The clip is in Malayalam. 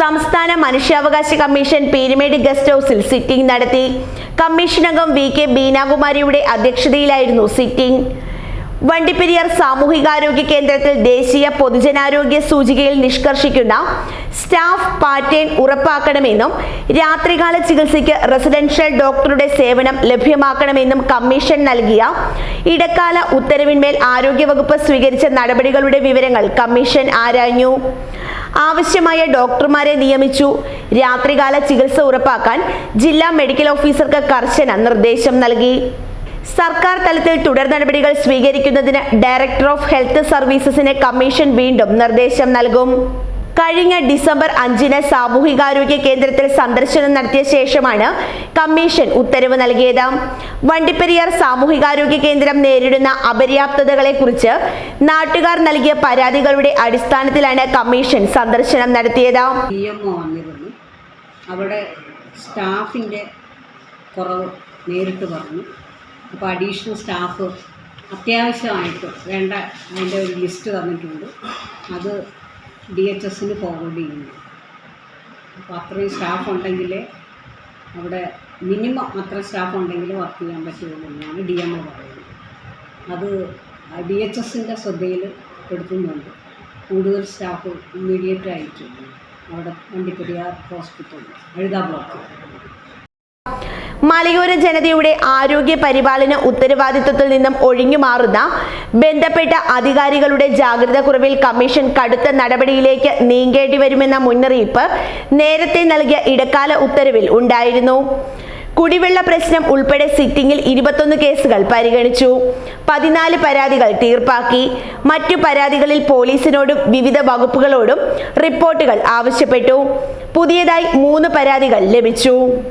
സംസ്ഥാന മനുഷ്യാവകാശ കമ്മീഷൻ പീരുമേട് ഗസ്റ്റ് ഹൗസിൽ സിറ്റിംഗ് നടത്തി. കമ്മീഷൻ വി കെ ബീനാകുമാരിയുടെ അധ്യക്ഷതയിലായിരുന്നു സിറ്റിംഗ്. വണ്ടിപ്പെരിയാർ സാമൂഹികാരോഗ്യ കേന്ദ്രത്തിൽ ദേശീയ പൊതുജനാരോഗ്യ സൂചികയിൽ നിഷ്കർഷിക്കുന്ന സ്റ്റാഫ് പാറ്റേൺ ഉറപ്പാക്കണമെന്നും രാത്രികാല ചികിത്സയ്ക്ക് റെസിഡൻഷ്യൽ ഡോക്ടറുടെ സേവനം ലഭ്യമാക്കണമെന്നും കമ്മീഷൻ നൽകിയ ഇടക്കാല ഉത്തരവിന്മേൽ ആരോഗ്യവകുപ്പ് സ്വീകരിച്ച നടപടികളുടെ വിവരങ്ങൾ കമ്മീഷൻ ആരാഞ്ഞു. ആവശ്യമായ ഡോക്ടർമാരെ നിയമിച്ചു. രാത്രികാല ചികിത്സ ഉറപ്പാക്കാൻ ജില്ലാ മെഡിക്കൽ ഓഫീസർക്ക് കർശന നിർദ്ദേശം നൽകി. സർക്കാർ തലത്തിൽ തുടർ നടപടികൾ സ്വീകരിക്കുന്നതിന് ഡയറക്ടർ ഓഫ് ഹെൽത്ത് സർവീസസിന് കമ്മീഷൻ വീണ്ടും നിർദ്ദേശം നൽകും. കഴിഞ്ഞ ഡിസംബർ അഞ്ചിന് സാമൂഹികാരോഗ്യ കേന്ദ്രത്തിൽ സന്ദർശനം നടത്തിയ ശേഷമാണ് കമ്മീഷൻ ഉത്തരവ് നൽകിയത്. വണ്ടിപ്പെരിയാർ സാമൂഹികാരോഗ്യ കേന്ദ്രം നേരിടുന്ന അപര്യാപ്തതകളെക്കുറിച്ച് നാട്ടുകാർ നൽകിയ പരാതികളുടെ അടിസ്ഥാനത്തിലാണ് കമ്മീഷൻ സന്ദർശനം നടത്തിയത്. അവിടെ സ്റ്റാഫിന്റെ കുറവ് നേരിട്ട് പറഞ്ഞു. അപ്പോൾ അഡീഷണൽ സ്റ്റാഫ് അത്യാവശ്യമായിട്ട് വേണ്ട അതിന്റെ ഒരു ലിസ്റ്റ് തന്നിട്ടുണ്ട്. അത് ഡി എച്ച് എസിന് ഫോർവേഡ് ചെയ്യുന്നു. അപ്പോൾ അത്രയും സ്റ്റാഫ് ഉണ്ടെങ്കിൽ അവിടെ മിനിമം അത്ര സ്റ്റാഫ് ഉണ്ടെങ്കിൽ വർക്ക് ചെയ്യാൻ പറ്റുള്ളൂ എന്നാണ് ഡി എം ഒ പറയുന്നത്. അത് ഡി എച്ച് എസിന്റെ ശ്രദ്ധയിൽ പെടുത്തുന്നുണ്ട്. കൂടുതൽ സ്റ്റാഫ് ഇമ്മീഡിയറ്റ് ആയിട്ട് അവിടെ വണ്ടിപ്പെരിയാർ ഹോസ്പിറ്റലിൽ എഴുതാ ബ്ലോക്ക് മലയോര ജനതയുടെ ആരോഗ്യ പരിപാലന ഉത്തരവാദിത്വത്തിൽ നിന്നും ഒഴിഞ്ഞു മാറുന്ന ബന്ധപ്പെട്ട അധികാരികളുടെ ജാഗ്രത കുറവിൽ കമ്മീഷൻ കടുത്ത നടപടിയിലേക്ക് നീങ്ങേണ്ടി വരുമെന്ന മുന്നറിയിപ്പ് നേരത്തെ നൽകിയ ഇടക്കാല ഉത്തരവിൽ ഉണ്ടായിരുന്നു. കുടിവെള്ള പ്രശ്നം ഉൾപ്പെടെ സിറ്റിംഗിൽ ഇരുപത്തൊന്ന് കേസുകൾ പരിഗണിച്ചു. പതിനാല് പരാതികൾ തീർപ്പാക്കി. മറ്റു പരാതികളിൽ പോലീസിനോടും വിവിധ വകുപ്പുകളോടും റിപ്പോർട്ടുകൾ ആവശ്യപ്പെട്ടു. പുതിയതായി മൂന്ന് പരാതികൾ ലഭിച്ചു.